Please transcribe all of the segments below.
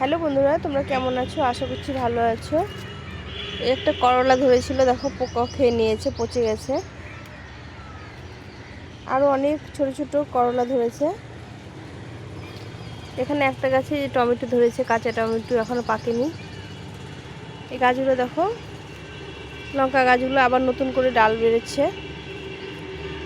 Hello বন্ধুরা, তোমরা কেমন আছো? আশা করছি ভালো আছো। একটা করলা ধরেছিল, দেখো পোকা খেয়ে নিয়েছে, পচে গেছে। আরও অনেক ছোট ছোট করলা ধরেছে। এখানে একটা গাছে টমেটো ধরেছে, কাঁচা টমেটো এখনও পাকেনি। এই গাছগুলো দেখো, লঙ্কা গাছগুলো আবার নতুন করে ডাল বেরোচ্ছে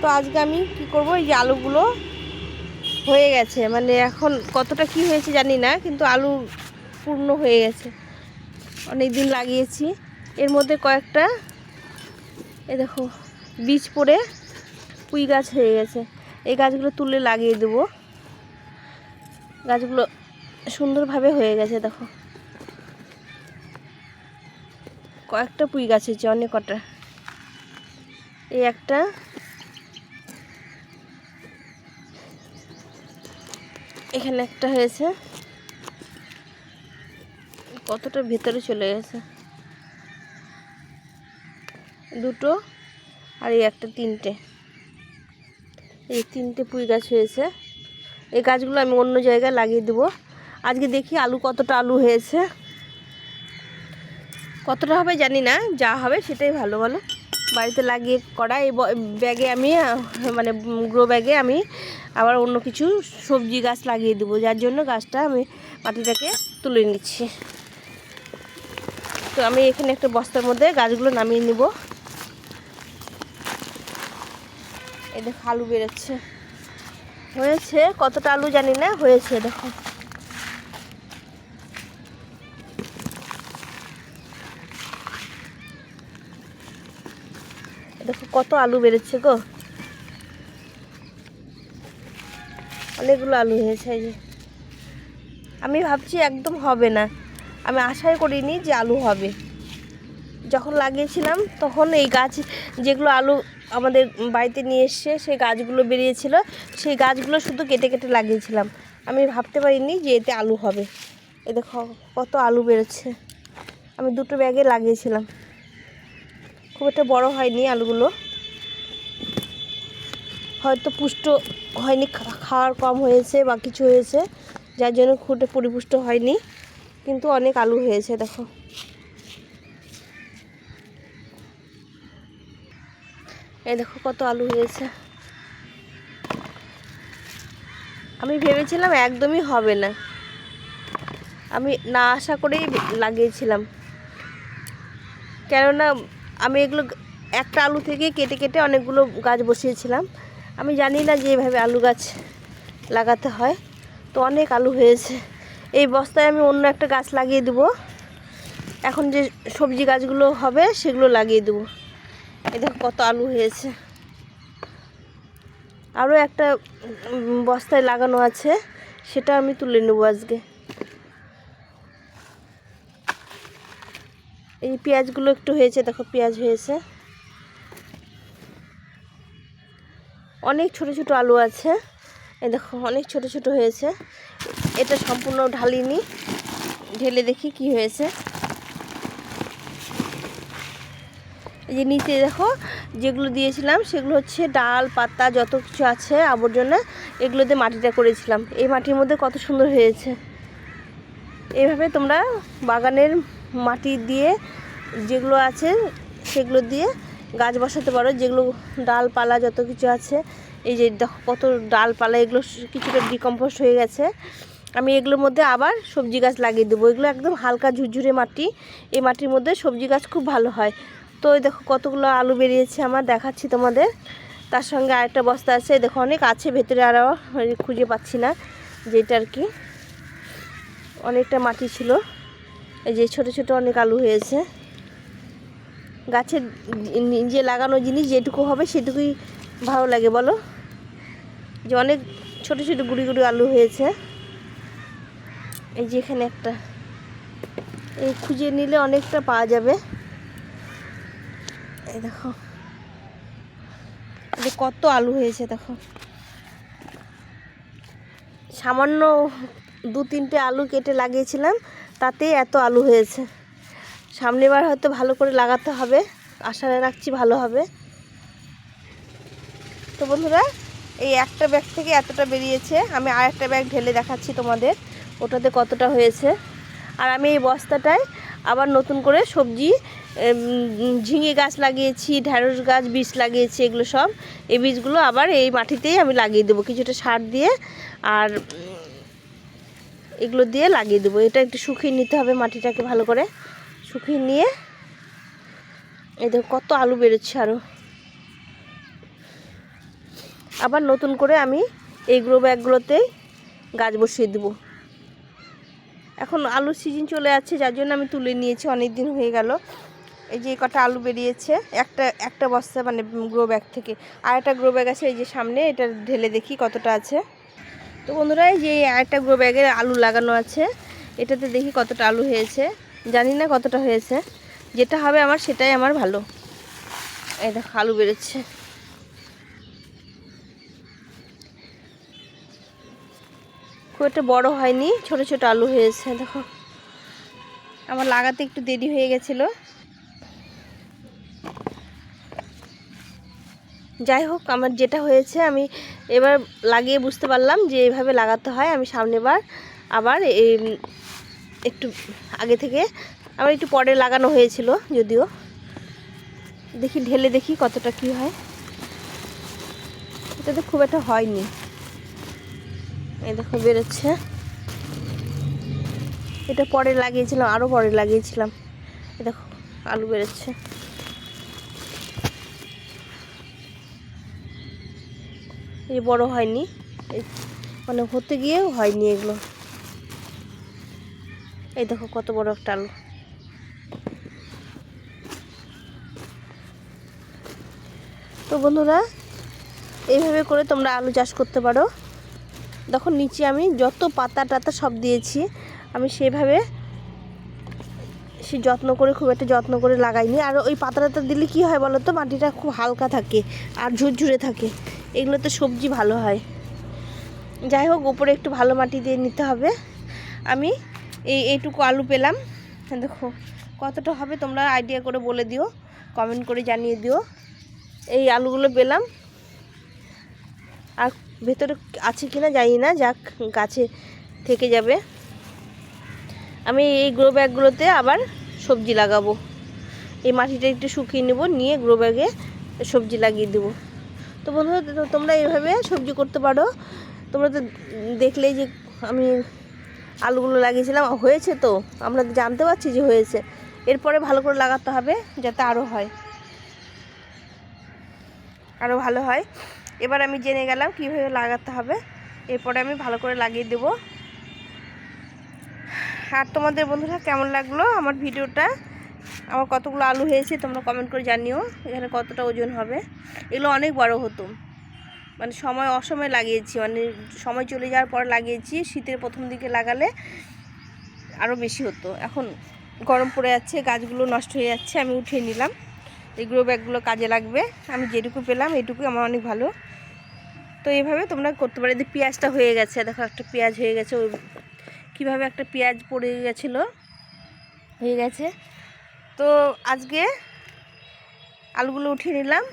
তো আজকে আমি কি করব, এই যে আলুগুলো হয়ে গেছে। মানে এখন কতটা কি হয়েছে জানি না, কিন্তু আলু পূর্ণ হয়ে গেছে। অনেক দিন লাগিয়েছি। এর মধ্যে কয়েকটা, এ দেখো, বীজ পড়ে পুঁই গাছ হয়ে গেছে। এই গাছগুলো তুলে লাগিয়ে দেবো। গাছগুলো সুন্দরভাবে হয়ে গেছে, দেখো। কয়েকটা পুঁই গাছ হয়েছে, অনেক কটা। এই একটা, এখানে একটা হয়েছে। কতটা ভেতরে চলে গেছে? দুটো আর এই একটা তিনটে। এই তিনটে পুঁই গাছ হয়েছে। এই গাছগুলো আমি অন্য জায়গায় লাগিয়ে দেবো। আজকে দেখি আলু কতটা আলু হয়েছে। কতটা হবে জানি না, যা হবে সেটাই ভালো বলো। বাড়িতে লাগিয়ে করা, এই ব্যাগে আমি মানে গ্রো ব্যাগে আমি আবার অন্য কিছু সবজি গাছ লাগিয়ে দেবো। যার জন্য গাছটা আমি মাটিটাকে তুলে নিচ্ছি। তো আমি এখানে একটা বস্তার মধ্যে গাছগুলো নামিয়ে নিব। এই দেখো আলু বেরোচ্ছে। হয়েছে? কতটা আলু জানি না, হয়েছে দেখো। দেখো কত আলু বেরোচ্ছে গো। অনেকগুলো আলু হয়েছে যে। আমি ভাবছি একদম হবে না। আমি আশাই করিনি যে আলু হবে। যখন লাগিয়েছিলাম, তখন এই গাছ যেগুলো আলু আমাদের বাড়িতে নিয়ে এসছে, সেই গাছগুলো বেরিয়েছিল। সেই গাছগুলো শুধু কেটে কেটে লাগিয়েছিলাম। আমি ভাবতে পারিনি যে এতে আলু হবে। এ দেখো, কত আলু বেরোচ্ছে। আমি দুটো ব্যাগে লাগিয়েছিলাম। খুব একটা বড় হয়নি আলুগুলো। হয়তো পুষ্ট হয়নি খাওয়ার কম হয়েছে বা কিছু হয়েছে, যার জন্য একটা পরিপুষ্ট হয়নি। কিন্তু অনেক আলু হয়েছে, দেখো। এই দেখো কত আলু হয়েছে। আমি ভেবেছিলাম একদমই হবে না। আমি না আশা করেই লাগিয়েছিলাম। কেননা আমি এগুলো একটা আলু থেকে কেটে কেটে অনেকগুলো গাছ বসিয়েছিলাম। আমি জানি না যে এভাবে আলু গাছ লাগাতে হয়। তো অনেক আলু হয়েছে। এই বস্তায় আমি অন্য একটা গাছ লাগিয়ে দেবো। এখন যে সবজি গাছগুলো হবে, সেগুলো লাগিয়ে দেবো। এই দেখো কত আলু হয়েছে। আরও একটা বস্তায় লাগানো আছে, সেটা আমি তুলে নেব আজকে। এই পেঁয়াজগুলো একটু হয়েছে, দেখো পেঁয়াজ হয়েছে। অনেক ছোট ছোট আলু আছে। এই দেখো, অনেক ছোট ছোট হয়েছে। এটা সম্পূর্ণ ঢালিনি। ঢেলে দেখি কি হয়েছে। এই যে নিচে দেখো, যেগুলো দিয়েছিলাম, সেগুলো হচ্ছে ডাল, পাতা, যত কিছু আছে, আবর্জনা, এগুলোতে মাটিটা করেছিলাম। এই মাটির মধ্যে কত সুন্দর হয়েছে। এইভাবে তোমরা বাগানের মাটি দিয়ে যেগুলো আছে, সেগুলো দিয়ে গাছ বসাতে পারো। যেগুলো ডালপালা, যত কিছু আছে, এই যে দেখো কত ডালপালা, এগুলো কিছুটা ডিকম্পোস্ট হয়ে গেছে। আমি এগুলোর মধ্যে আবার সবজি গাছ লাগিয়ে দেবো। এগুলো একদম হালকা ঝুরঝুরে মাটি। এই মাটির মধ্যে সবজি গাছ খুব ভালো হয়। তো দেখো কতগুলো আলু বেরিয়েছে আমার, দেখাচ্ছি তোমাদের। তার সঙ্গে আরেকটা বস্তা আছে। দেখো অনেক আছে, ভেতরে আরও খুঁজে পাচ্ছি না যেটা আর কি। অনেকটা মাটি ছিল। এই যে ছোট ছোট অনেক আলু হয়েছে। গাছের নিজে লাগানো জিনিস যেটুকু হবে সেটুকুই ভালো লাগে, বলো? যে অনেক ছোট ছোট গুড়ি গুড়ি আলু হয়েছে। এই যে এখানে একটা, এই খুঁজে নিলে অনেকটা পাওয়া যাবে। এই দেখো কত আলু হয়েছে, দেখো। সামান্য দু তিনটে আলু কেটে লাগিয়েছিলাম, তাতে এত আলু হয়েছে। সামনেবার হয়তো ভালো করে লাগাতে হবে, আশা রাখছি ভালো হবে। তো বন্ধুরা, এই একটা ব্যাগ থেকে এতটা বেরিয়েছে, আমি আর একটা ব্যাগ ঢেলে দেখাচ্ছি তোমাদের। ওটাতে কতটা হয়েছে? আর আমি এই বস্তাটায় আবার নতুন করে সবজি ঝিঙে গাছ লাগিয়েছি, ঢ্যাঁড়স গাছ, বীজ লাগিয়েছি, এগুলো সব। এই বীজগুলো আবার এই মাটিতেই আমি লাগিয়ে দেবো। কিছুটা সার দিয়ে আর এগুলো দিয়ে লাগিয়ে দেবো। এটা একটু শুকিয়ে নিতে হবে মাটিটাকে ভালো করে। শুকিয়ে নিয়ে এই দেখো কত আলু বেরোচ্ছে আরও আবার নতুন করে আমি এই গ্রো ব্যাগগুলোতে গাছ বসিয়ে দেবো। এখন আলুর সিজন চলে যাচ্ছে, যার জন্য আমি তুলে নিয়েছি অনেক দিন হয়ে গেল। এই যে কটা আলু বেরিয়েছে, একটা একটা বস্তা মানে গ্রো ব্যাগ থেকে। আর একটা গ্রো ব্যাগ আছে এই যে সামনে, এটা ঢেলে দেখি কতটা আছে। তো বন্ধুরা, এই যে একটা গ্রো ব্যাগের আলু লাগানো আছে, এটাতে দেখি কতটা আলু হয়েছে। জানি না কতটা হয়েছে, যেটা হবে আমার সেটাই আমার ভালো। এই দেখো, আলু বেরোচ্ছে। খুব একটা বড় হয়নি, ছোট ছোট আলু হয়েছে, দেখো। আমার লাগাতে একটু দেরি হয়ে গেছিল। যাই হোক, আমার যেটা হয়েছে, আমি এবার লাগিয়ে বুঝতে পারলাম যে এইভাবে লাগাতে হয়, আমি সামনেবার আবার এই একটু আগে থেকে আমার একটু পরে লাগানো হয়েছিল, যদিও। দেখি, ঢেলে দেখি কতটা কি হয়। এটা তো খুব একটা হয়নি। এই দেখো বেরোচ্ছে। এটা পরে লাগিয়েছিলাম আরও পরে লাগিয়েছিলাম। এই দেখো, আলু বেরোচ্ছে। এই বড় হয়নি মানে হতে গিয়েও হয়নি এগুলো। এই দেখো কত বড় একটা আলু। তো বন্ধুরা, এইভাবে করে তোমরা আলু চাষ করতে পারো। দেখো নিচে আমি যত পাতা টাতা সব দিয়েছি, আমি সেভাবে সে যত্ন করে, খুব একটা যত্ন করে লাগাইনি। আর ওই পাতা টাতা দিলে কি হয় বলো তো, মাটিটা খুব হালকা থাকে আর ঝুরঝুরে থাকে। এগুলোতে সবজি ভালো হয়। যাই হোক, উপরে একটু ভালো মাটি দিয়ে নিতে হবে। আমি এই, এইটুকু আলু পেলাম। দেখো, কতটা হবে তোমরা আইডিয়া করে বলে দিও কমেন্ট করে জানিয়ে দিও। এই আলুগুলো পেলাম। আর ভেতরে আছে কিনা জানি না, যাক, গাছে থেকে যাবে। আমি এই গ্রো ব্যাগগুলোতে আবার সবজি লাগাবো। এই মাটিটা একটু শুকিয়ে নেব, নিয়ে গ্রো ব্যাগে সবজি লাগিয়ে দেবো। তো বন্ধুরা তোমরা এইভাবে সবজি করতে পারো। তোমরা তো দেখলেই যে আমি আলুগুলো লাগিয়েছিলাম, হয়েছে তো? আমরা তো জানতে পারছি যে হয়েছে। এরপরে ভালো করে লাগাতে হবে, যাতে আরও হয়। আরও ভালো হয়। এবার আমি জেনে গেলাম কীভাবে লাগাতে হবে। এরপরে আমি ভালো করে লাগিয়ে দেব। আর তোমাদের বন্ধুরা, কেমন লাগল আমার ভিডিওটা? আমার কতগুলো আলু হয়েছে তোমরা কমেন্ট করে জানিও, এখানে কতটা ওজন হবে? এগুলো অনেক বড় হতো। মানে সময়, অসময় লাগিয়েছি। মানে সময় চলে যাওয়ার পর লাগিয়েছি, শীতের প্রথম দিকে লাগালে আরও বেশি হতো। এখন গরম পড়ে যাচ্ছে, গাছগুলো নষ্ট হয়ে যাচ্ছে, আমি উঠিয়ে নিলাম। এগুলো ব্যাগগুলো কাজে লাগবে। আমি যেটুকু পেলাম এটুকু আমার অনেক ভালো। তো এইভাবে তোমরা করতে পারো। এদের পেঁয়াজটা হয়ে গেছে, দেখো একটা পেঁয়াজ হয়ে গেছে, ওই কীভাবে একটা পেঁয়াজ পড়ে গেছিল, হয়ে গেছে। তো আজকে আলুগুলো উঠিয়ে নিলাম।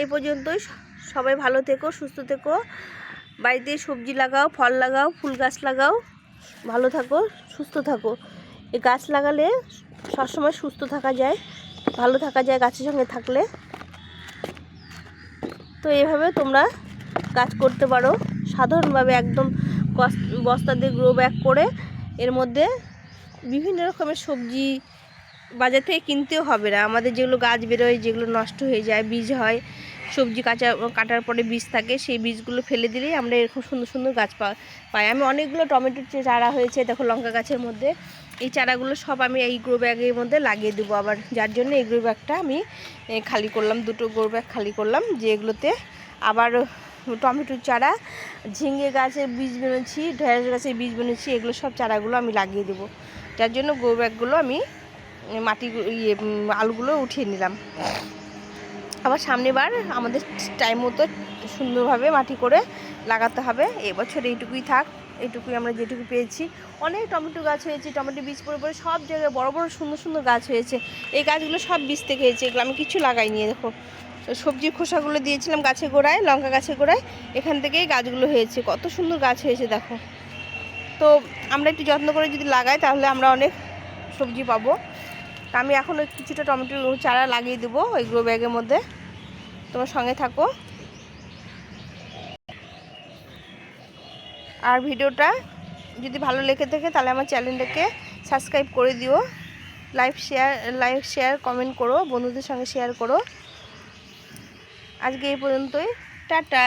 এই পর্যন্তই সবাই ভালো থেকো, সুস্থ থেকো। বাড়িতে সবজি লাগাও, ফল লাগাও, ফুল গাছ লাগাও, ভালো থাকো, সুস্থ থাকো। এই গাছ লাগালে সবসময় সুস্থ থাকা যায়, ভালো থাকা যায় গাছের সঙ্গে থাকলে। তো এইভাবে তোমরা কাজ করতে পারো। সাধারণভাবে একদম বস্তা দিয়ে গ্রো ব্যাগ করে এর মধ্যে বিভিন্ন রকমের সবজি বাজার থেকে কিনতেও হবে না। আমাদের যেগুলো গাছ বেরোয়, যেগুলো নষ্ট হয়ে যায়, বীজ হয়, সবজি কাঁচা, কাটার পরে বীজ থাকে, সেই বীজগুলো ফেলে দিলেই আমরা এরকম সুন্দর সুন্দর গাছ পাই। আমি অনেকগুলো টমেটোর চারা হয়েছে, দেখো লঙ্কা গাছের মধ্যে। এই চারাগুলো সব আমি এই গ্রো ব্যাগের মধ্যে লাগিয়ে দেবো আবার। যার জন্য এই গ্রো ব্যাগটা আমি খালি করলাম, দুটো গ্রো ব্যাগ খালি করলাম যে এগুলোতে আবার টমেটোর চারা, ঝিঙে গাছের বীজ বেরোচ্ছি ঢেঁড়স গাছের বীজ বেরোচ্ছি এগুলো সব চারাগুলো আমি লাগিয়ে দেবো। যার জন্য গ্রো ব্যাগগুলো আমি মাটি ইয়ে আলুগুলো উঠিয়ে নিলাম। আবার সামনেবার আমাদের টাইম মতো সুন্দরভাবে মাটি করে লাগাতে হবে। এবছর এইটুকুই থাক। এইটুকুই আমরা যেটুকু পেয়েছি। অনেক টমেটো গাছ হয়েছে, টমেটো বীজ পরে পরে সব জায়গায় বড় বড় সুন্দর সুন্দর গাছ হয়েছে। এই গাছগুলো সব বীজ থেকে হয়েছে, এগুলো আমি কিছু লাগাইনি এই দেখো। সবজির খোসাগুলো দিয়েছিলাম গাছে গোড়ায়, লঙ্কা গাছে গোড়ায়, এখান থেকেই গাছগুলো হয়েছে। কত সুন্দর গাছ হয়েছে, দেখো। তো আমরা একটু যত্ন করে যদি লাগাই, তাহলে আমরা অনেক সবজি পাবো। তা আমি এখনও কিছুটা টমেটো চারা লাগিয়ে দেবো ওই গ্রো ব্যাগের মধ্যে। তোমার সঙ্গে থাকো। আর ভিডিওটা যদি ভালো লেগে থাকে তাহলে আমার চ্যানেলটাকে সাবস্ক্রাইব করে দিও। Live share live share, comment করো, বন্ধুদের সঙ্গে শেয়ার করো। আজকে এই পর্যন্তই। টাটা।